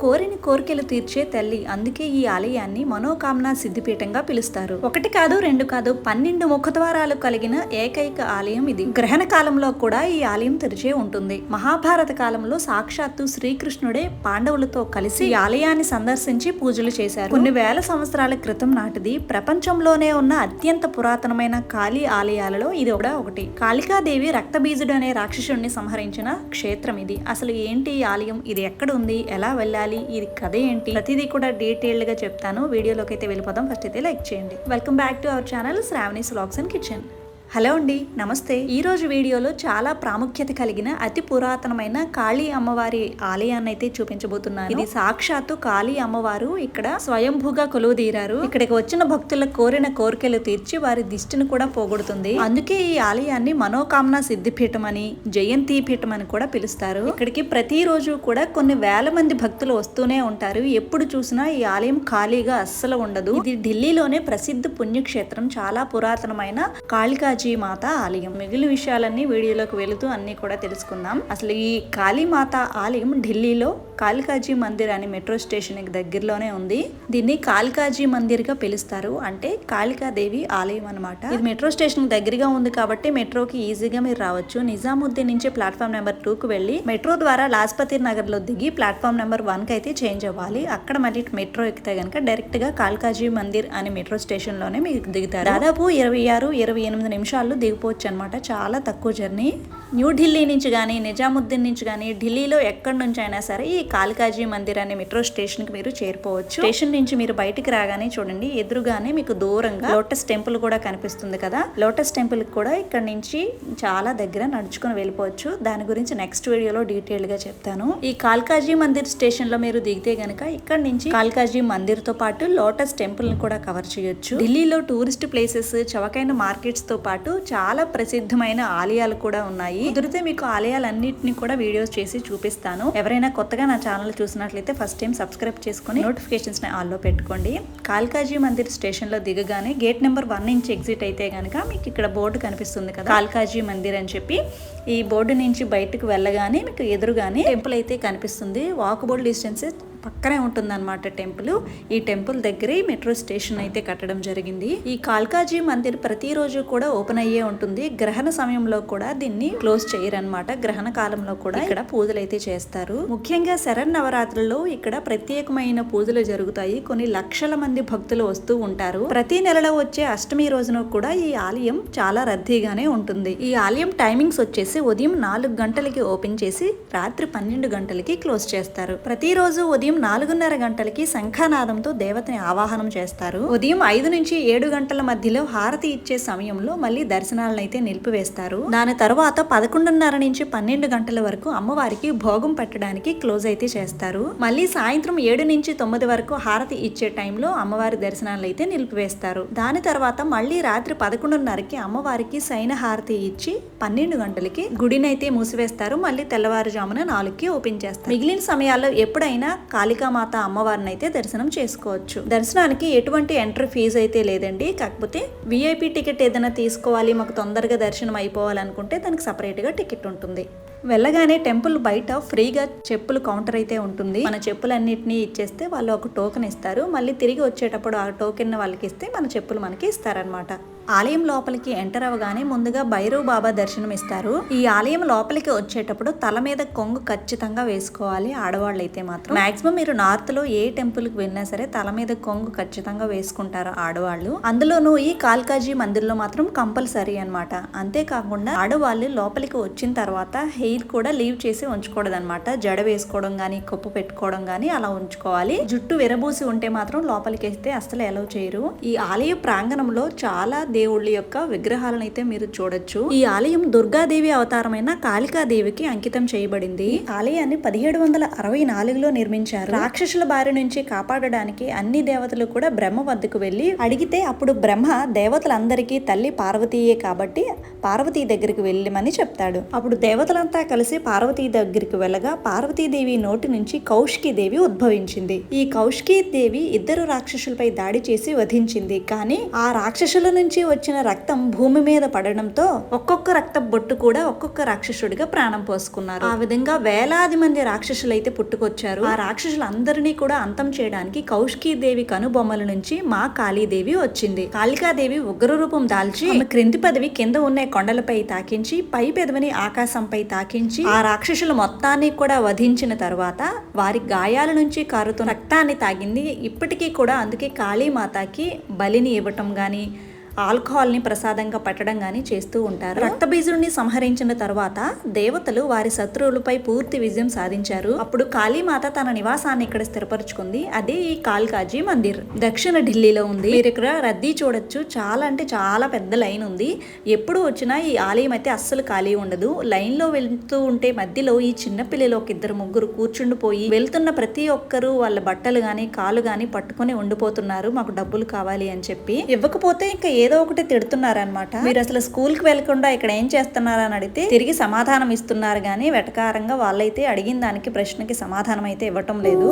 కోరిని కోరికలు తీర్చే తల్లి. అందుకే ఈ ఆలయాన్ని మనోకామన సిద్ధిపీఠంగా పిలుస్తారు. ఒకటి కాదు రెండు కాదు పన్నెండు ముఖద్వారాలు కలిగిన ఏకైక ఆలయం ఇది. గ్రహణ కాలంలో కూడా ఈ ఆలయం తెరిచే ఉంటుంది. మహాభారత కాలంలో సాక్షాత్తు శ్రీకృష్ణుడే పాండవులతో కలిసి ఈ ఆలయాన్ని సందర్శించి పూజలు చేశారు. కొన్ని వేల సంవత్సరాల క్రితం నాటిది ప్రపంచంలోనే ఉన్న అత్యంత పురాతనమైన కాళీ ఆలయాలలో ఇది కూడా ఒకటి. కాళికాదేవి రక్తబీజుడు అనే రాక్షసుడిని సంహరించిన క్షేత్రం ఇది. అసలు ఏంటి ఈ ఆలయం? ఇది ఎక్కడ ఉంది? ఎలా వెళ్ళాలి? ఇది కథ ఏంటి? ప్రతిదీ కూడా డీటెయిల్డ్గా చెప్తాను. వీడియోలోకి అయితే వెళ్ళిపోదాం. ఫస్ట్ అయితే లైక్ చేయండి. Welcome back to our channel Sravani vlogs and kitchen. Hello అండి నమస్తే. ఈ రోజు వీడియోలో చాలా ప్రాముఖ్యత కలిగిన అతి పురాతనమైన కాళీ అమ్మవారి ఆలయాన్ని అయితే చూపించబోతున్నాను. ఇది సాక్షాత్తు కాళీ అమ్మవారు ఇక్కడ స్వయంభూగా కొలువుదీరారు ఇక్కడికి వచ్చిన భక్తుల కోరిన కోరికలు తీర్చి వారి దిష్టిని కూడా పోగొడుతుంది. అందుకే ఈ ఆలయాన్ని మనోకామన సిద్ధిపీఠం అని జయంతి పీఠం అని కూడా పిలుస్తారు. ఇక్కడికి ప్రతిరోజు కూడా కొన్ని వేల మంది భక్తులు వస్తూనే ఉంటారు. ఎప్పుడు చూసినా ఈ ఆలయం ఖాళీగా అస్సలు ఉండదు. ఇది ఢిల్లీలోనే ప్రసిద్ధ పుణ్యక్షేత్రం. చాలా పురాతనమైన కాళికా మాత ఆలయం. మిగిలిన విషయాలన్నీ వీడియోలోకి వెళుతూ అన్ని కూడా తెలుసుకుందాం. అసలు ఈ కాళీమాత ఆలయం ఢిల్లీలో కాళికాజీ మందిర్ అని మెట్రో స్టేషన్కి దగ్గరలోనే ఉంది. దీన్ని కాళికాజీ మందిర్గా పిలుస్తారు. అంటే కాళికాదేవి ఆలయం అన్నమాట. ఇది మెట్రో స్టేషన్కి దగ్గరగా ఉంది కాబట్టి మెట్రోకి ఈజీగా మీరు రావచ్చు. నిజాముద్దీన్ నుంచి ప్లాట్ఫామ్ నెంబర్ టూ కు వెళ్ళి మెట్రో ద్వారా లాస్పతి నగర్లో దిగి ప్లాట్ఫామ్ నెంబర్ వన్కి అయితే చేంజ్ అవ్వాలి. అక్కడ మళ్ళీ మెట్రో ఎక్కితే గనక డైరెక్ట్గా కాళికాజీ మందిర్ అని మెట్రో స్టేషన్లోనే మీకు దిగుతారు. దాదాపు ఇరవై ఆరు ఇరవై ఎనిమిది నిమిషాల్లో దిగిపోవచ్చు అనమాట చాలా తక్కువ జర్నీ. న్యూఢిల్లీ నుంచి కానీ నిజాముద్దీన్ నుంచి కానీ ఢిల్లీలో ఎక్కడి నుంచి అయినా సరే ఈ కాళికాజీ మందిర్ అనే మెట్రో స్టేషన్కి మీరు చేరుకోవచ్చు. స్టేషన్ నుంచి మీరు బయటికి రాగానే చూడండి ఎదురుగానే మీకు దూరంగా లోటస్ టెంపుల్ కూడా కనిపిస్తుంది కదా. లోటస్ టెంపుల్ కూడా ఇక్కడ నుంచి చాలా దగ్గర నడుచుకుని వెళ్ళిపోవచ్చు. దాని గురించి నెక్స్ట్ వీడియోలో డీటెయిల్గా చెప్తాను. ఈ కాల్కాజీ మందిర్ స్టేషన్లో మీరు దిగితే గనక ఇక్కడ నుంచి కాల్కాజీ మందిర్తో పాటు లోటస్ టెంపుల్ని కూడా కవర్ చేయొచ్చు. ఢిల్లీలో టూరిస్ట్ ప్లేసెస్ చవకైన మార్కెట్స్తో పాటు చాలా ప్రసిద్ధమైన ఆలయాలు కూడా ఉన్నాయి. కుదిరితే మీకు ఆలయాలన్నింటినీ కూడా వీడియోస్ చేసి చూపిస్తాను. ఎవరైనా కొత్తగా నా ఛానల్ చూసినట్లయితే ఫస్ట్ టైం సబ్స్క్రైబ్ చేసుకుని నోటిఫికేషన్స్ని ఆల్లో పెట్టుకోండి. కాల్కాజీ మందిర్ స్టేషన్లో దిగగానే గేట్ నెంబర్ వన్ నుంచి ఎగ్జిట్ అయితే కనుక మీకు ఇక్కడ బోర్డు కనిపిస్తుంది కదా. కాల్కాజీ మందిర్ అని చెప్పి ఈ బోర్డు నుంచి బయటకు వెళ్ళగానే మీకు ఎదురుగానే టెంపుల్ అయితే కనిపిస్తుంది. వాకబుల్ డిస్టెన్స్ పక్కనే ఉంటుందన్నమాట టెంపుల్. ఈ టెంపుల్ దగ్గరే మెట్రో స్టేషన్ అయితే కట్టడం జరిగింది. ఈ కాల్కాజీ మందిర్ ప్రతిరోజు కూడా ఓపెన్ అయ్యే ఉంటుంది. గ్రహణ సమయంలో కూడా దీన్ని క్లోజ్ చేయరన్నమాట. గ్రహణ కాలంలో కూడా ఇక్కడ పూజలు అయితే చేస్తారు. ముఖ్యంగా శరణ్ నవరాత్రుల్లో ఇక్కడ ప్రత్యేకమైన పూజలు జరుగుతాయి. కొన్ని లక్షల మంది భక్తులు వస్తూ ఉంటారు. ప్రతి నెలలో వచ్చే అష్టమి రోజున కూడా ఈ ఆలయం చాలా రద్దీగానే ఉంటుంది. ఈ ఆలయం టైమింగ్స్ వచ్చేసి ఉదయం నాలుగు గంటలకి ఓపెన్ చేసి రాత్రి పన్నెండు గంటలకి క్లోజ్ చేస్తారు. ప్రతిరోజు ఉదయం నాలుగున్నర గంటలకి శంఖానాదంతో దేవతని ఆవాహనం చేస్తారు. ఉదయం ఐదు నుంచి ఏడు గంటల మధ్యలో హారతి ఇచ్చే సమయంలో మళ్ళీ దర్శనాలను అయితే నిలిపివేస్తారు. దాని తర్వాత పదకొండున్నర నుంచి పన్నెండు గంటల వరకు అమ్మవారికి భోగం పెట్టడానికి క్లోజ్ అయితే చేస్తారు. మళ్ళీ సాయంత్రం ఏడు నుంచి తొమ్మిది వరకు హారతి ఇచ్చే టైంలో అమ్మవారి దర్శనాలు అయితే నిలిపివేస్తారు. దాని తర్వాత మళ్ళీ రాత్రి పదకొండున్నరకి అమ్మవారికి సైన హారతి ఇచ్చి పన్నెండు గంటలకి గుడినైతే మూసివేస్తారు. మళ్ళీ తెల్లవారుజామున నాలుగుకి ఓపెన్ చేస్తారు. మిగిలిన సమయాల్లో ఎప్పుడైనా కాళికామాత అమ్మవారిని అయితే దర్శనం చేసుకోవచ్చు. దర్శనానికి ఎటువంటి ఎంట్రీ ఫీజు అయితే లేదండి. కాకపోతే విఐపి టికెట్ ఏదైనా తీసుకోవాలి మాకు తొందరగా దర్శనం అయిపోవాలనుకుంటే దానికి సపరేట్గా టికెట్ ఉంటుంది. వెళ్ళగానే టెంపుల్ బయట ఫ్రీగా చెప్పులు కౌంటర్ అయితే ఉంటుంది. మన చెప్పులన్నిటినీ ఇచ్చేస్తే వాళ్ళు ఒక టోకెన్ ఇస్తారు. మళ్ళీ తిరిగి వచ్చేటప్పుడు ఆ టోకెన్ వాళ్ళకి ఇస్తే మన చెప్పులు మనకి ఇస్తారనమాట ఆలయం లోపలికి ఎంటర్ అవ్వగానే ముందుగా భైరవ్ బాబా దర్శనం ఇస్తారు ఈ ఆలయం లోపలికి వచ్చేటప్పుడు తల మీద కొంగు ఖచ్చితంగా వేసుకోవాలి ఆడవాళ్ళు అయితే మాత్రం. మాక్సిమం మీరు నార్త్లో ఏ టెంపుల్కి వెళ్ళినా సరే తల మీద కొంగు ఖచ్చితంగా వేసుకుంటారు ఆడవాళ్ళు. అందులోనూ ఈ కాల్కాజీ మందిర్లో మాత్రం కంపల్సరీ అనమాట అంతేకాకుండా ఆడవాళ్ళు లోపలికి వచ్చిన తర్వాత హెయిర్ కూడా లీవ్ చేసి ఉంచకూడదు అనమాట జడ వేసుకోవడం గానీ కొప్పు పెట్టుకోవడం గానీ అలా ఉంచుకోవాలి. జుట్టు విరబూసి ఉంటే మాత్రం లోపలికి వేస్తే అసలు ఎలవ్ చేయరు. ఈ ఆలయ ప్రాంగణంలో చాలా దేవుళ్ళ యొక్క విగ్రహాలను అయితే మీరు చూడొచ్చు. ఈ ఆలయం దుర్గాదేవి అవతారమైన కాళికాదేవికి అంకితం చేయబడింది. ఈ ఆలయాన్ని పదిహేడు వందల అరవై నాలుగులో నిర్మించారు. రాక్షసుల బారి నుంచి కాపాడడానికి అన్ని దేవతలు కూడా బ్రహ్మ వద్దకు వెళ్ళి అడిగితే అప్పుడు బ్రహ్మ దేవతలందరికీ తల్లి పార్వతీయే కాబట్టి పార్వతీ దగ్గరికి వెళ్ళమని చెప్తాడు. అప్పుడు దేవతలంతా కలిసి పార్వతీ దగ్గరికి వెళ్ళగా పార్వతీదేవి నోటి నుంచి కౌష్కి దేవి ఉద్భవించింది. ఈ కౌష్కి దేవి ఇద్దరు రాక్షసులపై దాడి చేసి వధించింది. కానీ ఆ రాక్షసుల నుంచి నుంచి వచ్చిన రక్తం భూమి మీద పడడంతో ఒక్కొక్క రక్త బొట్టు కూడా ఒక్కొక్క రాక్షసుడిగా ప్రాణం పోసుకున్నారు. ఆ విధంగా వేలాది మంది రాక్షసులు అయితే పుట్టుకొచ్చారు. ఆ రాక్షసులందరినీ కూడా అంతం చేయడానికి కౌశికీ దేవి కనుబొమ్మల నుంచి మా కాళీదేవి వచ్చింది. కాళికాదేవి ఉగ్ర రూపం దాల్చి క్రింది పదవి కింద ఉన్న కొండలపై తాకించి పై పెదవిని ఆకాశంపై తాకించి ఆ రాక్షసుల మొత్తాన్ని కూడా వధించిన తర్వాత వారి గాయాల నుంచి కారుతున్న రక్తాన్ని తాగింది. ఇప్పటికీ కూడా అందుకే కాళీమాతకి బలిని ఇవ్వటం గాని ఆల్కహాల్ని ప్రసాదంగా పట్టడం కానీ చేస్తూ ఉంటారు. రక్తబీజుడిని సంహరించిన తర్వాత దేవతలు వారి శత్రువులపై పూర్తి విజయం సాధించారు. అప్పుడు కాళీమాత తన నివాసాన్ని ఇక్కడ స్థిరపరుచుకుంది. అదే ఈ కాల్కాజీ మందిర్. దక్షిణ ఢిల్లీలో ఉంది. మీరు ఇక్కడ రద్దీ చూడొచ్చు. చాలా అంటే చాలా పెద్ద లైన్ ఉంది. ఎప్పుడు వచ్చినా ఈ ఆలయం అయితే అస్సలు ఖాళీ ఉండదు. లైన్లో వెళ్తూ ఉంటే మధ్యలో ఈ చిన్న పిల్లలు ఒక ఇద్దరు ముగ్గురు కూర్చుండిపోయి వెళ్తున్న ప్రతి ఒక్కరు వాళ్ళ బట్టలు గాని కాలు గాని పట్టుకొని ఉండిపోతున్నారు. మాకు డబ్బులు కావాలి అని చెప్పి. ఇవ్వకపోతే ఇంకా ఏ ఏదో ఒకటి తిడుతున్నారనమాట మీరు అసలు స్కూల్కి వెళ్ళకుండా ఇక్కడ ఏం చేస్తున్నారు అని అడిగితే తిరిగి సమాధానం ఇస్తున్నారు కానీ వెటకారంగా వాళ్ళైతే అడిగిన దానికి ప్రశ్నకి సమాధానం అయితే ఇవ్వటం లేదు.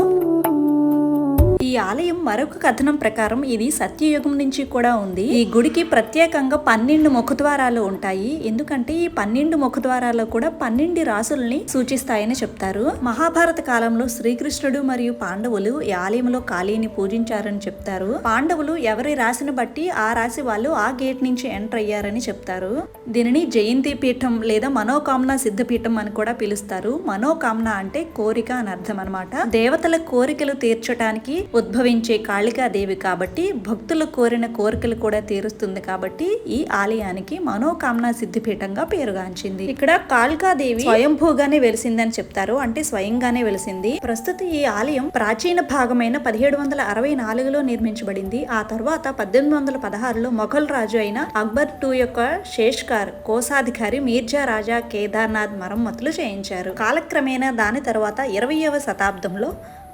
ఈ ఆలయం మరొక కథనం ప్రకారం ఇది సత్యయుగం నుంచి కూడా ఉంది. ఈ గుడికి ప్రత్యేకంగా పన్నెండు ముఖద్వారాలు ఉంటాయి. ఎందుకంటే ఈ పన్నెండు ముఖద్వారాలు కూడా పన్నెండు రాసుల్ని సూచిస్తాయని చెప్తారు. మహాభారత కాలంలో శ్రీకృష్ణుడు మరియు పాండవులు ఈ ఆలయంలో కాళీని పూజించారని చెప్తారు. పాండవులు ఎవరి రాశిని బట్టి ఆ రాశి వాళ్ళు ఆ గేట్ నుంచి ఎంటర్ అయ్యారని చెప్తారు. దీనిని జయంతి పీఠం లేదా మనోకామన సిద్ధపీఠం అని కూడా పిలుస్తారు. మనోకామన అంటే కోరిక అని అర్థం అనమాట దేవతల కోరికలు తీర్చడానికి ఉద్భవించే కాళికాదేవి కాబట్టి భక్తులు కోరిన కోరికలు కూడా తీరుస్తుంది కాబట్టి ఈ ఆలయానికి మనోకామన సిద్ధిపీఠంగా పేరుగాంచింది. ఇక్కడ కాళికాదేవి స్వయంభూగానే వెలిసిందని చెప్తారు. అంటే స్వయంగానే వెలిసింది. ప్రస్తుత ఈ ఆలయం ప్రాచీన భాగమైన పదిహేడు వందల అరవై నాలుగులో నిర్మించబడింది. ఆ తర్వాత పద్దెనిమిది వందల పదహారులో మొఘల్ రాజు అయిన అక్బర్ టూ యొక్క శేష్కార్ కోశాధికారి మీర్జా రాజా కేదార్నాథ్ మరమ్మతులు చేయించారు. కాలక్రమేణా దాని తర్వాత ఇరవయవ శతాబ్దంలో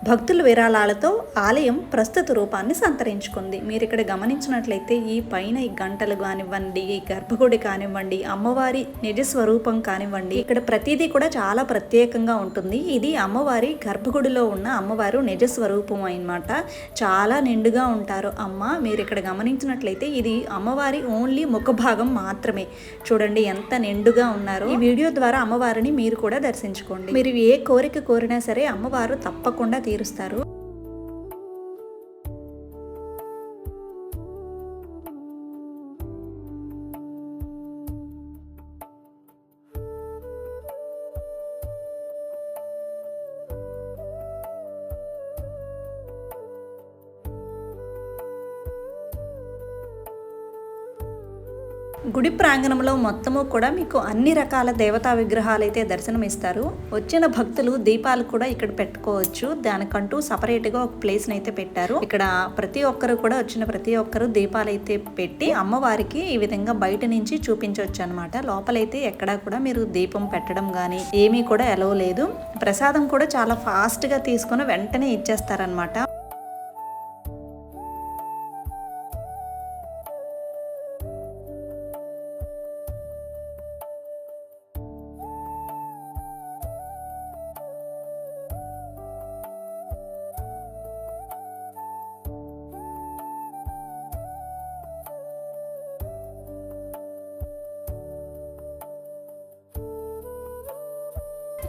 భక్తుల విరాళాలతో ఆలయం ప్రస్తుత రూపాన్ని సంతరించుకుంది. మీరు ఇక్కడ గమనించినట్లయితే ఈ పైన ఈ గంటలు కానివ్వండి ఈ గర్భగుడి కానివ్వండి అమ్మవారి నిజ స్వరూపం కానివ్వండి ఇక్కడ ప్రతిదీ కూడా చాలా ప్రత్యేకంగా ఉంటుంది. ఇది అమ్మవారి గర్భగుడిలో ఉన్న అమ్మవారు నిజ స్వరూపం అన్నమాట. చాలా నిండుగా ఉంటారు. అమ్మ మీరు ఇక్కడ గమనించినట్లయితే ఇది అమ్మవారి ఓన్లీ ముఖ భాగం మాత్రమే. చూడండి ఎంత నిండుగా ఉన్నారో. ఈ వీడియో ద్వారా అమ్మవారిని మీరు కూడా దర్శించుకోండి. మీరు ఏ కోరిక కోరినా సరే అమ్మవారు తప్పకుండా తీరుస్తారు గుడి ప్రాంగణంలో మొత్తము కూడా మీకు అన్ని రకాల దేవతా విగ్రహాలు అయితే దర్శనం ఇస్తారు వచ్చిన భక్తులు దీపాలు కూడా ఇక్కడ పెట్టుకోవచ్చు. దానికంటూ సపరేట్గా ఒక ప్లేస్ అయితే పెట్టారు. ఇక్కడ ప్రతి ఒక్కరు కూడా వచ్చిన ప్రతి ఒక్కరు దీపాలు అయితే పెట్టి అమ్మవారికి ఈ విధంగా బయట నుంచి చూపించవచ్చు అనమాట లోపలైతే ఎక్కడా కూడా మీరు దీపం పెట్టడం కానీ ఏమీ కూడా ఎలవ లేదు. ప్రసాదం కూడా చాలా ఫాస్ట్గా తీసుకుని వెంటనే ఇచ్చేస్తారనమాట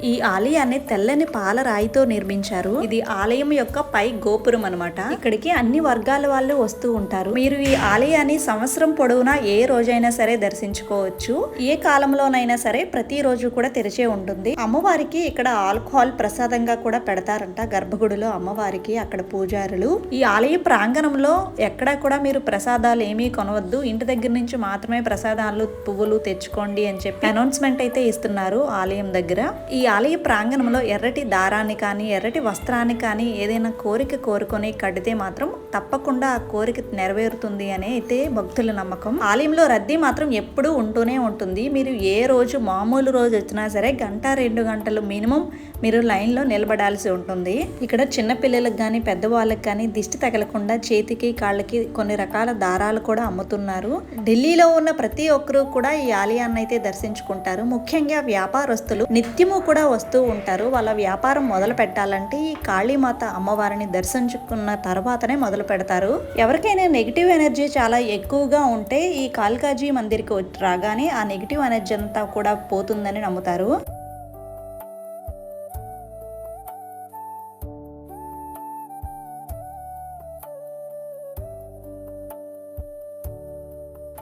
ఈ ఆలయాన్ని తెల్లని పాల రాయితో నిర్మించారు. ఇది ఆలయం యొక్క పై గోపురం అన్నమాట. ఇక్కడికి అన్ని వర్గాల వాళ్ళు వస్తూ ఉంటారు. మీరు ఈ ఆలయాన్ని సంవత్సరం పొడవునా ఏ రోజైనా సరే దర్శించుకోవచ్చు. ఏ కాలంలోనైనా సరే ప్రతి రోజు కూడా తెరిచే ఉంటుంది. అమ్మవారికి ఇక్కడ ఆల్కహాల్ ప్రసాదంగా కూడా పెడతారంట గర్భగుడిలో అమ్మవారికి అక్కడ పూజారులు. ఈ ఆలయ ప్రాంగణంలో ఎక్కడా కూడా మీరు ప్రసాదాలు ఏమీ కొనవద్దు. ఇంటి దగ్గర నుంచి మాత్రమే ప్రసాదాలు పువ్వులు తెచ్చుకోండి అని చెప్పి అనౌన్స్మెంట్ అయితే ఇస్తున్నారు ఆలయం దగ్గర. ఈ ఆలయ ప్రాంగణంలో ఎర్రటి దారాన్ని కానీ ఎర్రటి వస్త్రాన్ని కానీ ఏదైనా కోరిక కోరుకొని కడితే మాత్రం తప్పకుండా ఆ కోరిక నెరవేరుతుంది అని అయితే భక్తుల నమ్మకం. ఆలయంలో రద్దీ మాత్రం ఎప్పుడూ ఉంటూనే ఉంటుంది. మీరు ఏ రోజు మామూలు రోజు వచ్చినా సరే గంట రెండు గంటలు మినిమం మీరు లైన్లో నిలబడాల్సి ఉంటుంది. ఇక్కడ చిన్న పిల్లలకు కానీ పెద్దవాళ్ళకి కానీ దిష్టి తగలకుండా చేతికి కాళ్ళకి కొన్ని రకాల దారాలు కూడా అమ్ముతున్నారు. ఢిల్లీలో ఉన్న ప్రతి ఒక్కరూ కూడా ఈ ఆలయాన్ని అయితే దర్శించుకుంటారు. ముఖ్యంగా వ్యాపారస్తులు నిత్యము కూడా కూడా వస్తూ ఉంటారు. వాళ్ళ వ్యాపారం మొదలు పెట్టాలంటే ఈ కాళీమాత అమ్మవారిని దర్శించుకున్న తర్వాతనే మొదలు పెడతారు. ఎవరికైనా నెగిటివ్ ఎనర్జీ చాలా ఎక్కువగా ఉంటే ఈ కాళికాజీ మందిర్కి రాగానే ఆ నెగిటివ్ ఎనర్జీ అంతా కూడా పోతుందని నమ్ముతారు.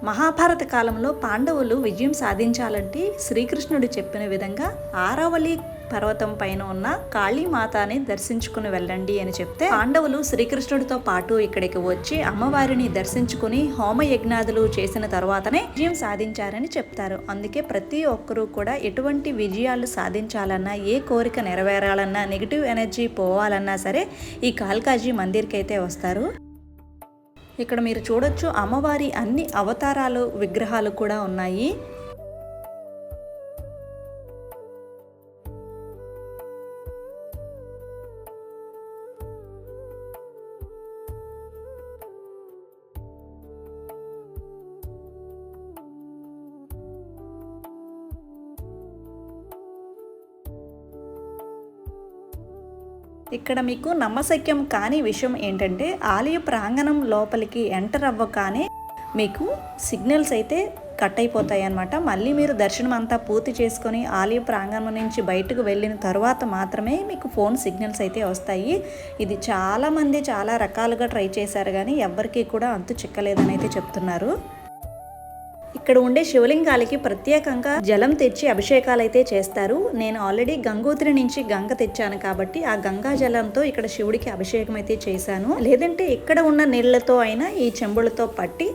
మహాభారత కాలంలో పాండవులు విజయం సాధించాలంటే శ్రీకృష్ణుడు చెప్పిన విధంగా ఆరావళి పర్వతం పైన ఉన్న కాళీమాతని దర్శించుకుని వెళ్ళండి అని చెప్తే పాండవులు శ్రీకృష్ణుడితో పాటు ఇక్కడికి వచ్చి అమ్మవారిని దర్శించుకుని హోమ యజ్ఞాదులు చేసిన తర్వాతనే విజయం సాధించారని చెప్తారు. అందుకే ప్రతి ఒక్కరూ కూడా ఎటువంటి విజయాలు సాధించాలన్నా ఏ కోరిక నెరవేరాలన్నా నెగిటివ్ ఎనర్జీ పోవాలన్నా సరే ఈ కాల్కాజీ మందిర్కి అయితే వస్తారు. ఇక్కడ మీరు చూడొచ్చు అమ్మవారి అన్ని అవతారాలు విగ్రహాలు కూడా ఉన్నాయి. ఇక్కడ మీకు నమ్మశక్యం కాని విషయం ఏంటంటే ఆలయ ప్రాంగణం లోపలికి ఎంటర్ అవ్వగానే మీకు సిగ్నల్స్ అయితే కట్ అయిపోతాయి అనమాట మళ్ళీ మీరు దర్శనం అంతా పూర్తి చేసుకొని ఆలయ ప్రాంగణం నుంచి బయటకు వెళ్ళిన తర్వాత మాత్రమే మీకు ఫోన్ సిగ్నల్స్ అయితే వస్తాయి. ఇది చాలామంది చాలా రకాలుగా ట్రై చేశారు కానీ ఎవ్వరికీ కూడా అంతు చిక్కలేదని అయితే చెప్తున్నారు. ఇక్కడ ఉండే శివలింగాలకి ప్రత్యేకంగా జలం తెచ్చి అభిషేకాలు అయితే చేస్తారు. నేను ఆల్రెడీ గంగోత్రి నుంచి గంగ తెచ్చాను కాబట్టి ఆ గంగా జలంతో ఇక్కడ శివుడికి అభిషేకం అయితే చేశాను. లేదంటే ఇక్కడ ఉన్న నీళ్ళతో అయినా ఈ చెంబులతో పట్టి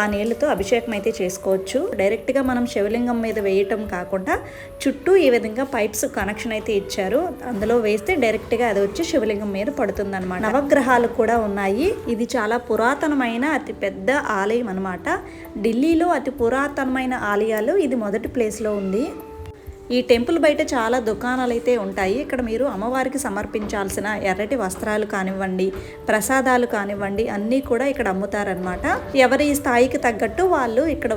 ఆ నీళ్ళతో అభిషేకం అయితే చేసుకోవచ్చు. డైరెక్ట్గా మనం శివలింగం మీద వేయటం కాకుండా చుట్టూ ఈ విధంగా పైప్స్ కనెక్షన్ అయితే ఇచ్చారు. అందులో వేస్తే డైరెక్ట్గా అది వచ్చి శివలింగం మీద పడుతుంది అనమాట నవగ్రహాలు కూడా ఉన్నాయి. ఇది చాలా పురాతనమైన అతి పెద్ద ఆలయం అనమాట ఢిల్లీలో అతి పురాతనమైన ఆలయాలు ఇది మొదటి ప్లేస్లో ఉంది. ఈ టెంపుల్ బయట చాలా దుకాణాలు అయితే ఉంటాయి. ఇక్కడ మీరు అమ్మవారికి సమర్పించాల్సిన ఎర్రటి వస్త్రాలు కానివ్వండి ప్రసాదాలు కానివ్వండి అన్నీ కూడా ఇక్కడ అమ్ముతారనమాట ఎవరి స్థాయికి తగ్గట్టు వాళ్ళు ఇక్కడ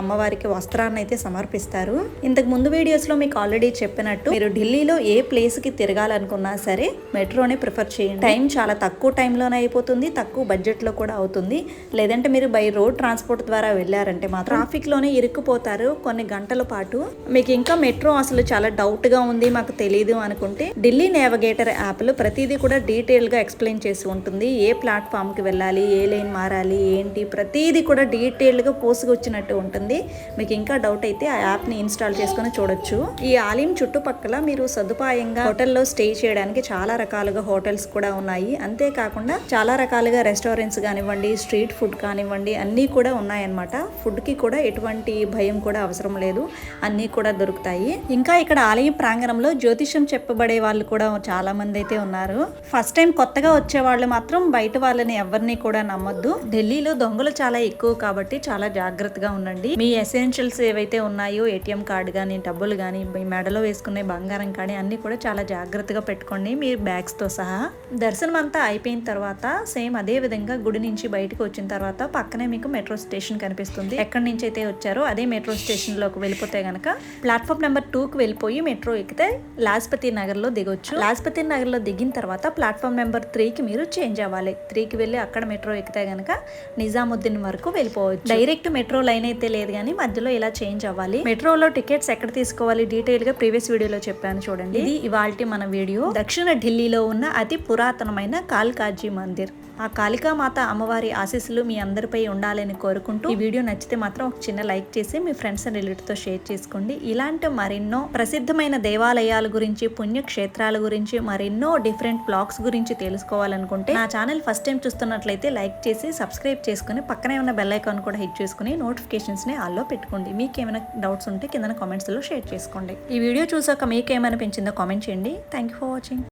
అమ్మవారికి వస్త్రాన్ని అయితే సమర్పిస్తారు. ఇంతకు ముందు వీడియోస్లో మీకు ఆల్రెడీ చెప్పినట్టు మీరు ఢిల్లీలో ఏ ప్లేస్కి తిరగాలనుకున్నా సరే మెట్రోనే ప్రిఫర్ చేయండి. టైం చాలా తక్కువ టైంలోనే అయిపోతుంది తక్కువ బడ్జెట్లో కూడా అవుతుంది. లేదంటే మీరు బై రోడ్ ట్రాన్స్పోర్ట్ ద్వారా వెళ్ళారంటే మాత్రం ట్రాఫిక్లోనే ఇరుక్కుపోతారు కొన్ని గంటల పాటు. మీకు ఇంకా మెట్రో అసలు చాలా డౌట్గా ఉంది మాకు తెలియదు అనుకుంటే ఢిల్లీ నేవిగేటర్ యాప్లో ప్రతిదీ కూడా డీటెయిల్గా ఎక్స్ప్లెయిన్ చేసి ఉంటుంది. ఏ ప్లాట్ఫామ్కి వెళ్ళాలి ఏ లైన్ మారాలి ఏంటి ప్రతిదీ కూడా డీటెయిల్గా పోసుకు వచ్చినట్టు ఉంటుంది. మీకు ఇంకా డౌట్ అయితే ఆ యాప్ని ఇన్స్టాల్ చేసుకుని చూడొచ్చు. ఈ ఆలయం చుట్టుపక్కల మీరు సదుపాయంగా హోటల్లో స్టే చేయడానికి చాలా రకాలుగా హోటల్స్ కూడా ఉన్నాయి. అంతేకాకుండా చాలా రకాలుగా రెస్టారెంట్స్ కానివ్వండి స్ట్రీట్ ఫుడ్ కానివ్వండి అన్నీ కూడా ఉన్నాయన్నమాట. ఫుడ్కి కూడా ఎటువంటి భయం కూడా అవసరం లేదు. అన్నీ కూడా దొరుకుతాయి. ఇంకా ఇక్కడ ఆలయ ప్రాంగణంలో జ్యోతిషం చెప్పబడే వాళ్ళు కూడా చాలా మంది అయితే ఉన్నారు. ఫస్ట్ టైం కొత్తగా వచ్చే వాళ్ళు మాత్రం బయట వాళ్ళని ఎవరిని కూడా నమ్మొద్దు. ఢిల్లీలో దొంగలు చాలా ఎక్కువ కాబట్టి చాలా జాగ్రత్తగా ఉండండి. మీ ఎసెన్షియల్స్ ఏవైతే ఉన్నాయో ఏటీఎం కార్డు కానీ డబ్బులు కానీ మీ మెడలో వేసుకునే బంగారం కానీ అన్ని కూడా చాలా జాగ్రత్తగా పెట్టుకోండి మీ బ్యాగ్స్తో సహా. దర్శనం అంతా అయిపోయిన తర్వాత సేమ్ అదే విధంగా గుడి నుంచి బయటకు వచ్చిన తర్వాత పక్కనే మీకు మెట్రో స్టేషన్ కనిపిస్తుంది. ఎక్కడి నుంచి అయితే వచ్చారో అదే మెట్రో స్టేషన్లోకి వెళ్ళిపోతే గనక ప్లాట్ఫామ్ నెంబర్ టూకి వెళ్ళిపోయి మెట్రో ఎక్కితే లాజ్పతి నగర్లో దిగొచ్చు. లాజ్పతి నగర్లో దిగిన తర్వాత ప్లాట్ఫామ్ నెంబర్ త్రీకి మీరు చేంజ్ అవ్వాలి. త్రీకి వెళ్ళి అక్కడ మెట్రో ఎక్కితే గనక నిజాముద్దీన్ వరకు వెళ్ళిపోవచ్చు. డైరెక్ట్ మెట్రో లైన్ అయితే లేదు కానీ మధ్యలో ఇలా చేంజ్ అవ్వాలి. మెట్రోలో టికెట్స్ ఎక్కడ తీసుకోవాలి? డీటెయిల్గా ప్రీవియస్ వీడియోలో చెప్పాను చూడండి. ఇది ఇవాళ మన వీడియో. దక్షిణ ఢిల్లీలో ఉన్న అతి పురాతనమైన కాల్కాజీ మందిర్. ఆ కాళికామాత అమ్మవారి ఆశీస్సులు మీ అందరిపై ఉండాలని కోరుకుంటూ ఈ వీడియో నచ్చితే మాత్రం ఒక చిన్న లైక్ చేసి మీ ఫ్రెండ్స్ అండ్ రిలేటివ్తో షేర్ చేసుకోండి. ఇలాంటి మరెన్నో ప్రసిద్ధమైన దేవాలయాల గురించి పుణ్యక్షేత్రాల గురించి మరెన్నో డిఫరెంట్ బ్లాగ్స్ గురించి తెలుసుకోవాలనుకుంటే నా ఛానల్ ఫస్ట్ టైం చూస్తున్నట్లయితే లైక్ చేసి సబ్స్క్రైబ్ చేసుకుని పక్కనే ఉన్న బెల్ ఐకాన్ కూడా హిట్ చేసుకుని నోటిఫికేషన్స్ని ఆల్లో పెట్టుకోండి. మీకు ఏమైనా డౌట్స్ ఉంటే కింద కామెంట్స్లో షేర్ చేసుకోండి. ఈ వీడియో చూసాక మీకు ఏమనిపించిందో కామెంట్ చేయండి. Thank you for watching